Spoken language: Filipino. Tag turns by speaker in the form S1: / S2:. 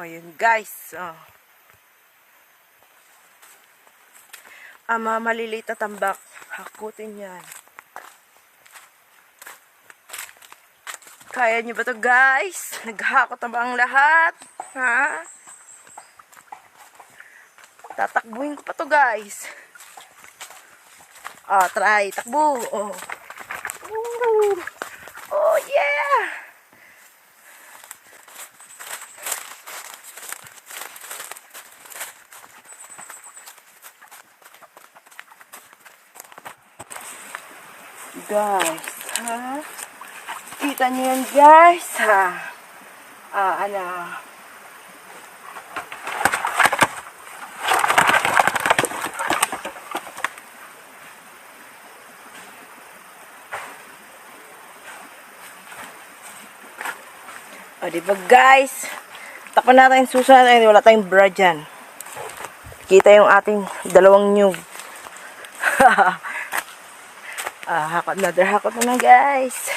S1: Oh, guys. Oh. Ama, maliliit na tambak. Hakutin yan. Kaya niyo ba to guys? Naghakot na ba ang lahat? Ha? Tatakbuhin ko pa to guys. Ah, try. Takbo. Oh. Ooh. Oh, yeah! Guys, ha? Kita niyo yan, guys, ha? Ah, ano? O, di ba, guys? Takpan natin yung susunod natin. Wala tayong bra dyan. Kita yung ating dalawang nyug. ah, hakot, another hakot na, guys.